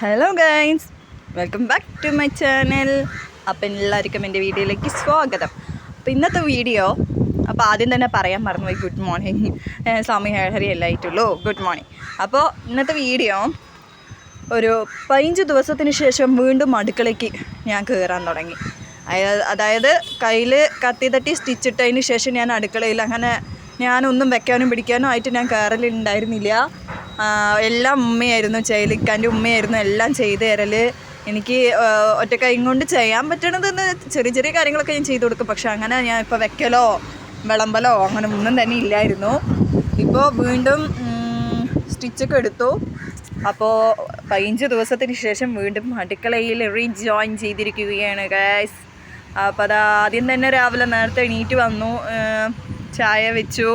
Hello guys welcome back to my channel അപ്പം എല്ലാവർക്കും എന്റെ വീഡിയോയിലേക്ക് സ്വാഗതം. അപ്പോൾ ഇന്നത്തെ വീഡിയോ അപ്പോൾ ആദ്യം തന്നെ പറയാൻ മറന്നുപോയി. ഗുഡ് മോർണിംഗ് സ്വാമി ഹരി അല്ലായിട്ടുള്ളൂ ഗുഡ് മോർണിംഗ് അപ്പോൾ ഇന്നത്തെ വീഡിയോ ഒരു പതിനഞ്ച് ദിവസത്തിന് ശേഷം വീണ്ടും അടുക്കളയ്ക്ക് ഞാൻ കയറാൻ തുടങ്ങി. അതായത് കയ്യിൽ കത്തി തട്ടി സ്റ്റിച്ചിട്ടതിന് ശേഷം ഞാൻ അടുക്കളയിൽ അങ്ങനെ ഞാനൊന്നും വെക്കാനും പിടിക്കാനും ആയിട്ട് ഞാൻ കയറലുണ്ടായിരുന്നില്ല എല്ലാം ഉമ്മയായിരുന്നു ചെയ്യലിക്കാന്റെ ഉമ്മയായിരുന്നു എല്ലാം ചെയ്തു തരൽ എനിക്ക് ഒറ്റ കൈ കൊണ്ട് ചെയ്യാൻ പറ്റണതെന്ന് ചെറിയ ചെറിയ കാര്യങ്ങളൊക്കെ ഞാൻ ചെയ്തു കൊടുക്കും. പക്ഷെ അങ്ങനെ ഞാൻ ഇപ്പോൾ വെക്കലോ വിളമ്പലോ അങ്ങനെ ഒന്നും തന്നെ ഇല്ലായിരുന്നു. ഇപ്പോൾ വീണ്ടും സ്റ്റിച്ചൊക്കെ എടുത്തു. അപ്പോൾ പതിനഞ്ച് ദിവസത്തിന് ശേഷം വീണ്ടും അടുക്കളയിൽ റീജോയിൻ ചെയ്തിരിക്കുകയാണ് ഗൈസ് അപ്പോൾ അത് ആദ്യം തന്നെ രാവിലെ നേരത്തെ എണീറ്റ് വന്നു ചായ വെച്ചു.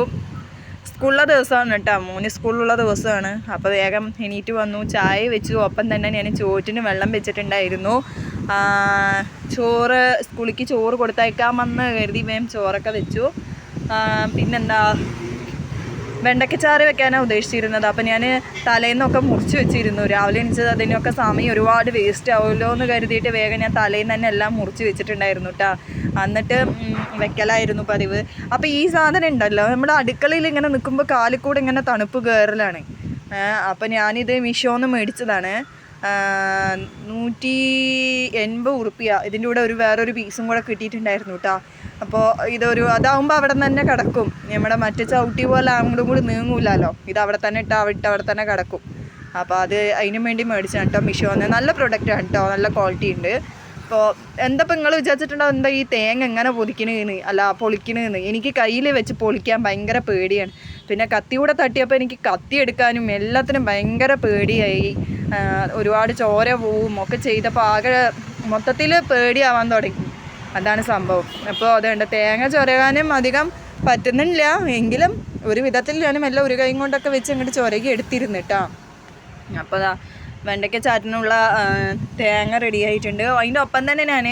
സ്കൂളിലെ ദിവസമാണ് കേട്ടോ. മൂന്ന് സ്കൂളിലുള്ള ദിവസമാണ്. അപ്പോൾ വേഗം എണീറ്റ് വന്നു. ചായ വെച്ചു. ഒപ്പം തന്നെ ഞാൻ ചോറ്റിന് വെള്ളം വെച്ചിട്ടുണ്ടായിരുന്നു. ചോറ് സ്കൂളിലേക്ക് ചോറ് കൊടുത്തയക്കാമെന്ന് കരുതി വേം ചോറൊക്കെ വെച്ചു. പിന്നെന്താ? വെണ്ടക്കച്ചാറ് വെക്കാനാണ് ഉദ്ദേശിച്ചിരുന്നത്. അപ്പം ഞാൻ തലേന്നൊക്കെ മുറിച്ച് വെച്ചിരുന്നു. രാവിലെ എണീച്ചത് അതിനൊക്കെ സമയം ഒരുപാട് വേസ്റ്റ് ആവുമല്ലോ എന്ന് കരുതിയിട്ട് വേഗം ഞാൻ തലേന്ന് തന്നെ എല്ലാം മുറിച്ച് വെച്ചിട്ടുണ്ടായിരുന്നു കേട്ടോ എന്നിട്ട് വെക്കലായിരുന്നു പതിവ്. അപ്പോൾ ഈ സാധനം ഉണ്ടല്ലോ നമ്മുടെ അടുക്കളയിൽ ഇങ്ങനെ നിൽക്കുമ്പോൾ കാലിക്കൂടെ ഇങ്ങനെ തണുപ്പ് കയറലാണ് അപ്പം ഞാനിത് മീഷോന്ന് മേടിച്ചതാണ്. നൂറ്റി എൺപത് ഉറുപ്പിയ ഇതിന്റെ കൂടെ ഒരു വേറൊരു പീസും കൂടെ കിട്ടിയിട്ടുണ്ടായിരുന്നു കേട്ടോ അപ്പോൾ ഇതൊരു അതാവുമ്പോൾ അവിടെ തന്നെ കിടക്കും. നമ്മുടെ മറ്റേ ചവിട്ടി പോലെ അങ്ങോട്ടും കൂടി നീങ്ങൂലല്ലോ. ഇത് അവിടെ തന്നെ ഇട്ട് അവിടെ അവിടെ തന്നെ കിടക്കും. അപ്പോൾ അത് അതിനും വേണ്ടി മേടിച്ചാണ് കേട്ടോ മിഷോന്ന് നല്ല പ്രൊഡക്റ്റാണ് കേട്ടോ നല്ല ക്വാളിറ്റി ഉണ്ട്. അപ്പോൾ എന്താ നിങ്ങൾ വിചാരിച്ചിട്ടുണ്ടോ എന്താ ഈ തേങ്ങ എങ്ങനെ പൊതിക്കണേന്ന്? അല്ല പൊളിക്കണേന്ന്. എനിക്ക് കയ്യിൽ വെച്ച് പൊളിക്കാൻ ഭയങ്കര പേടിയാണ്. പിന്നെ കത്തി കൂടെ തട്ടിയപ്പോൾ എനിക്ക് കത്തി എടുക്കാനും എല്ലാത്തിനും ഭയങ്കര പേടിയായി. ഒരുപാട് ചോര പോവും ഒക്കെ ചെയ്തപ്പോൾ ആകെ മൊത്തത്തിൽ പേടിയാവാൻ തുടങ്ങി. അതാണ് സംഭവം. അപ്പോൾ അതുകൊണ്ട് തേങ്ങ ചൊരകാനും അധികം പറ്റുന്നില്ല. എങ്കിലും ഒരു വിധത്തിൽ ഞാനും എല്ലാം ഒരു കൈ കൊണ്ടൊക്കെ വെച്ച് അങ്ങോട്ട് ചൊരകി എടുത്തിരുന്നിട്ടാ. അപ്പോൾ വെണ്ടയ്ക്ക ചാറ്റിനുള്ള തേങ്ങ റെഡി ആയിട്ടുണ്ട്. അതിന്റെ ഒപ്പം തന്നെ ഞാൻ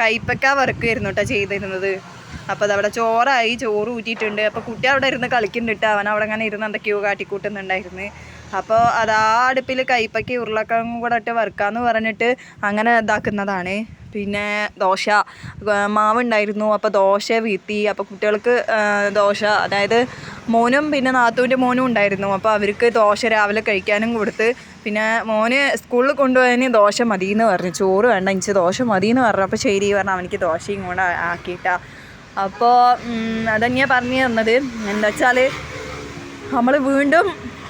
കൈപ്പക്ക വറുക്കുമായിരുന്നു കേട്ടോ ചെയ്തിരുന്നത്. അപ്പോൾ അതവിടെ ചോറായി ചോറ് ഊറ്റിയിട്ടുണ്ട്. അപ്പോൾ കുട്ടി അവിടെ ഇരുന്ന് കളിക്കുന്നുണ്ട് അവൻ അവിടെ അങ്ങനെ ഇരുന്ന് എന്തൊക്കെയോ കാട്ടിക്കൂട്ടുന്നുണ്ടായിരുന്നു. അപ്പോൾ അതാ അടുപ്പിൽ കൈപ്പയ്ക്ക് ഉരുളക്കിഴങ്ങും കൂടെ ഇട്ട് വറുക്കാന്ന് പറഞ്ഞിട്ട് അങ്ങനെ ഇതാക്കുന്നതാണ്. പിന്നെ ദോശ മാവുണ്ടായിരുന്നു. അപ്പോൾ ദോശ വീത്തി അപ്പോൾ കുട്ടികൾക്ക് ദോശ അതായത് മോനും പിന്നെ നാത്തൂന്റെ മോനും ഉണ്ടായിരുന്നു. അപ്പോൾ അവർക്ക് ദോശ രാവിലെ കഴിക്കാനും കൊടുത്ത്. പിന്നെ മോന് സ്കൂളിൽ കൊണ്ടുപോയതിന് ദോശ മതി എന്ന് പറഞ്ഞു. ചോറ് വേണ്ട എനിക്ക് ദോശ മതി എന്ന് പറഞ്ഞു. അപ്പോൾ ശരി പറഞ്ഞു അവനിക്ക് ദോശയും കൂടെ ആക്കിയിട്ടാ. അപ്പോൾ അതന്നെയാണ് പറഞ്ഞു തന്നത്. എന്താ വെച്ചാൽ നമ്മൾ വീണ്ടും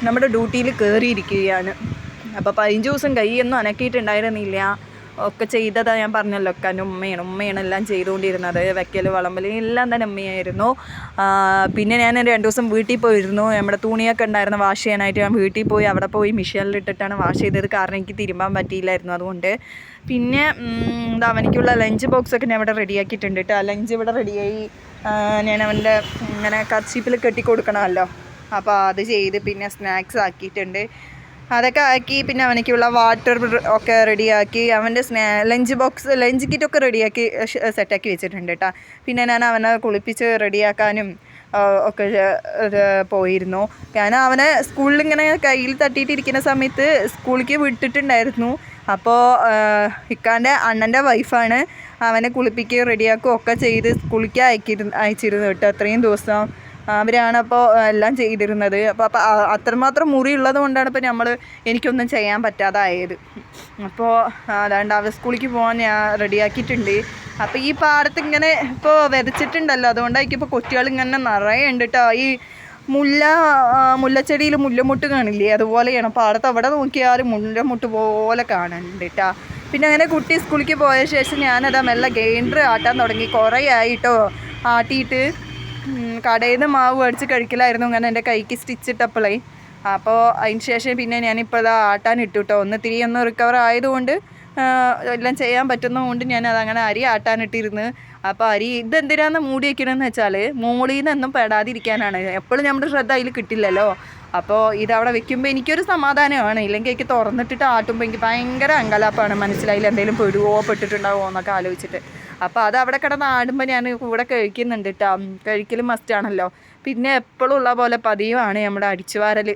നമ്മുടെ ഡ്യൂട്ടിയിൽ കയറിയിരിക്കുകയാണ് അപ്പോൾ പതിനഞ്ച് ദിവസം കൈയൊന്നും അനക്കിയിട്ടുണ്ടായിരുന്നില്ല. ഒക്കെ ചെയ്തതാണ് ഞാൻ പറഞ്ഞല്ലോ ഒക്കെ ഉമ്മയാണ് ഉമ്മയാണ് എല്ലാം ചെയ്തുകൊണ്ടിരുന്നത്. വെക്കൽ വളമ്പൽ എല്ലാം തന്നെ ഉമ്മയായിരുന്നു. പിന്നെ ഞാൻ രണ്ട് ദിവസം വീട്ടിൽ പോയിരുന്നു. നമ്മുടെ തുണിയൊക്കെ ഉണ്ടായിരുന്നു വാഷ് ചെയ്യാനായിട്ട് ഞാൻ വീട്ടിൽ പോയി അവിടെ പോയി മിഷീനിൽ ഇട്ടിട്ടാണ് വാഷ് ചെയ്തത്. കാരണം എനിക്ക് തിരുമ്പാൻ പറ്റിയില്ലായിരുന്നു അതുകൊണ്ട്. പിന്നെ എന്താ അവനിക്കുള്ള ലഞ്ച് ബോക്സൊക്കെ ഞാൻ ഇവിടെ റെഡിയാക്കിയിട്ടുണ്ട് കേട്ടോ. ലഞ്ച് ഇവിടെ റെഡിയായി ഞാൻ അവന്റെ ഇങ്ങനെ കർച്ചീപ്പിൽ കെട്ടി കൊടുക്കണമല്ലോ അപ്പോൾ അത് ചെയ്ത് പിന്നെ സ്നാക്സ് ആക്കിയിട്ടുണ്ട്. അതൊക്കെ ആക്കി പിന്നെ അവനക്കുള്ള വാട്ടർ ഒക്കെ റെഡിയാക്കി അവന്റെ സ്നാ ലഞ്ച് ബോക്സ് ലഞ്ച് കിറ്റൊക്കെ റെഡിയാക്കി സെറ്റാക്കി വെച്ചിട്ടുണ്ട് കേട്ടോ പിന്നെ ഞാൻ അവനെ കുളിപ്പിച്ച് റെഡിയാക്കാനും ഒക്കെ പോയിരുന്നു. ഞാൻ അവനെ സ്കൂളിൽ ഇങ്ങനെ കയ്യിൽ തട്ടിയിട്ടിരിക്കുന്ന സമയത്ത് സ്കൂളിലേക്ക് വിട്ടിട്ടുണ്ടായിരുന്നു. അപ്പോൾ ഇക്കാന്റെ അണ്ണന്റെ വൈഫാണ് അവനെ കുളിപ്പിക്കുകയും റെഡിയാക്കുകയും ഒക്കെ ചെയ്ത് സ്കൂളിലേക്ക് അയക്കിരുന്നു അയച്ചിരുന്നു കേട്ടോ അത്രയും ദിവസം അവരാണ് അപ്പോൾ എല്ലാം ചെയ്തിരുന്നത്. അപ്പോൾ അപ്പോൾ അത്രമാത്രം മുറി ഉള്ളത് കൊണ്ടാണ് ഇപ്പോൾ നമ്മൾ എനിക്കൊന്നും ചെയ്യാൻ പറ്റാതായത്. അപ്പോൾ അതാണ്ട് അവർ സ്കൂളിലേക്ക് പോകാൻ ഞാൻ റെഡിയാക്കിയിട്ടുണ്ട്. അപ്പോൾ ഈ പാടത്ത് ഇങ്ങനെ ഇപ്പോൾ വരച്ചിട്ടുണ്ടല്ലോ അതുകൊണ്ടായിരിക്കും ഇപ്പോൾ കുട്ടികൾ ഇങ്ങനെ നിറയെ ഉണ്ട് കേട്ടോ ഈ മുല്ല മുല്ലച്ചെടിയിൽ മുല്ലമുട്ട് കാണില്ലേ? അതുപോലെയാണ്. പാടത്ത് അവിടെ നോക്കിയാൽ മുല്ലമുട്ട് പോലെ കാണുന്നുണ്ട് കേട്ടോ പിന്നെ അങ്ങനെ കുട്ടി സ്കൂളിലേക്ക് പോയ ശേഷം ഞാനതാ മെല്ലെ ഗെയിൻഡർ ആട്ടാൻ തുടങ്ങി. കുറേ ആയിട്ടോ ആട്ടിയിട്ട് കടയിൽ നിന്ന് മാവ് മേടിച്ച് കഴിക്കലായിരുന്നു. അങ്ങനെ എന്റെ കൈക്ക് സ്റ്റിച്ച് ഇട്ടപ്പോഴേ അപ്പോൾ അതിന് ശേഷം പിന്നെ ഞാനിപ്പോൾ അത് ആട്ടാൻ ഇട്ടു കേട്ടോ ഒന്ന് തിരി ഒന്ന് റിക്കവർ ആയതുകൊണ്ട് എല്ലാം ചെയ്യാൻ പറ്റുന്നതുകൊണ്ട് ഞാൻ അതങ്ങനെ അരി ആട്ടാനിട്ടിരുന്ന് അപ്പോൾ അരി ഇതെന്തിനാന്ന് മൂടി വയ്ക്കണമെന്ന് വെച്ചാൽ മോളിൽ നിന്നൊന്നും പെടാതിരിക്കാനാണ്. എപ്പോഴും നമ്മുടെ ശ്രദ്ധ അതിൽ കിട്ടില്ലല്ലോ. അപ്പോൾ ഇതവിടെ വെക്കുമ്പോൾ എനിക്കൊരു സമാധാനമാണ്. ഇല്ലെങ്കിൽ എനിക്ക് തുറന്നിട്ടിട്ട് ആട്ടുമ്പോൾ എനിക്ക് ഭയങ്കര അങ്കലാപ്പാണ് മനസ്സിലായില്ല എന്തെങ്കിലും പെടുവോ പെട്ടിട്ടുണ്ടാവുമോ എന്നൊക്കെ ആലോചിച്ചിട്ട്. അപ്പോൾ അത് അവിടെ കിടന്ന് ആടുമ്പോൾ ഞാൻ കൂടെ കഴിക്കുന്നുണ്ട് കേട്ടോ കഴിക്കൽ മസ്റ്റാണല്ലോ പിന്നെ എപ്പോഴും ഉള്ള പോലെ പതിവാണ് നമ്മുടെ അടിച്ചു വാരൽ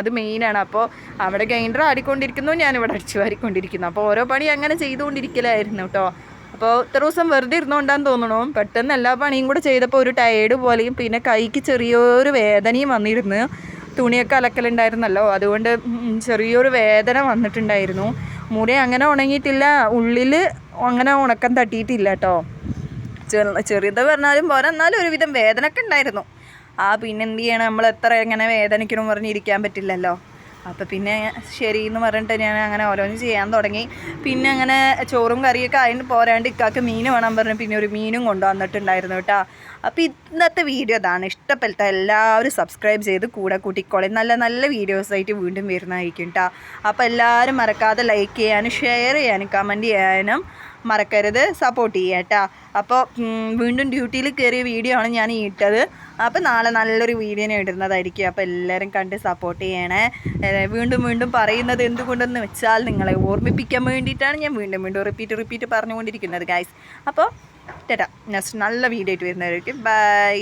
അത് മെയിനാണ് അപ്പോൾ അവിടെ ഗ്രൈൻഡർ ആടിക്കൊണ്ടിരിക്കുന്നു ഞാനിവിടെ അടിച്ചു വാരിക്കൊണ്ടിരിക്കുന്നു അപ്പോൾ ഓരോ പണി അങ്ങനെ ചെയ്തുകൊണ്ടിരിക്കലായിരുന്നു കേട്ടോ അപ്പോൾ ഇത്ര ദിവസം വെറുതെ ഇരുന്നുകൊണ്ടാന്ന് തോന്നണു. പെട്ടെന്ന് എല്ലാ പണിയും കൂടെ ചെയ്തപ്പോൾ ഒരു ടയേർഡ് പോലെയും പിന്നെ കൈക്ക് ചെറിയൊരു വേദനയും വന്നിരുന്നു. തുണിയൊക്കെ അലക്കലുണ്ടായിരുന്നല്ലോ. അതുകൊണ്ട് ചെറിയൊരു വേദന വന്നിട്ടുണ്ടായിരുന്നു. മുറി അങ്ങനെ ഉണങ്ങിയിട്ടില്ല. ഉള്ളിൽ അങ്ങനെ ഉണക്കം തട്ടിയിട്ടില്ല കേട്ടോ ചെറു ചെറുത് പറഞ്ഞാലും പോരാ. എന്നാലും ഒരുവിധം വേദനയൊക്കെ ഉണ്ടായിരുന്നു. ആ പിന്നെ എന്ത് ചെയ്യണം? നമ്മൾ എത്ര എങ്ങനെ വേദനയ്ക്കണം പറഞ്ഞിരിക്കാൻ പറ്റില്ലല്ലോ. അപ്പോൾ പിന്നെ ശരി എന്ന് പറഞ്ഞിട്ട് ഞാൻ അങ്ങനെ ഓരോന്ന് ചെയ്യാൻ തുടങ്ങി. പിന്നെ അങ്ങനെ ചോറും കറിയൊക്കെ അതിന് പോരാണ്ട് ഇക്കാക്ക് മീൻ വേണം പറഞ്ഞു പിന്നെ ഒരു മീനും കൊണ്ടുവന്നിട്ടുണ്ടായിരുന്നു കേട്ടോ അപ്പോൾ ഇന്നത്തെ വീഡിയോ അതാണ് ഇഷ്ടപ്പെട്ട എല്ലാവരും സബ്സ്ക്രൈബ് ചെയ്ത് കൂടെ കൂട്ടിക്കോളെ. നല്ല നല്ല വീഡിയോസായിട്ട് വീണ്ടും വരുന്നതായിരിക്കും കേട്ടോ അപ്പോൾ എല്ലാവരും മറക്കാതെ ലൈക്ക് ചെയ്യാനും ഷെയർ ചെയ്യാനും കമന്റ് ചെയ്യാനും മറക്കരുത്. സപ്പോർട്ട് ചെയ്യുക കേട്ടോ. അപ്പോൾ വീണ്ടും ഡ്യൂട്ടിയിൽ കയറിയ വീഡിയോ ആണ് ഞാൻ ഇട്ടത്. അപ്പോൾ നാളെ നല്ലൊരു വീഡിയോ ഇടുന്നതായിരിക്കും. അപ്പോൾ എല്ലാവരും കണ്ട് സപ്പോർട്ട് ചെയ്യണേ. വീണ്ടും വീണ്ടും പറയുന്നത് എന്തുകൊണ്ടെന്ന് വെച്ചാൽ നിങ്ങളെ ഓർമ്മിപ്പിക്കാൻ വേണ്ടിയിട്ടാണ് ഞാൻ വീണ്ടും വീണ്ടും റിപ്പീറ്റ് റിപ്പീറ്റ് പറഞ്ഞുകൊണ്ടിരിക്കുന്നത് ഗൈസ് അപ്പോൾ ടേട്ടാ നെക്സ്റ്റ് നല്ല വീഡിയോ ആയിട്ട് വരുന്നതായിരിക്കും. ബൈ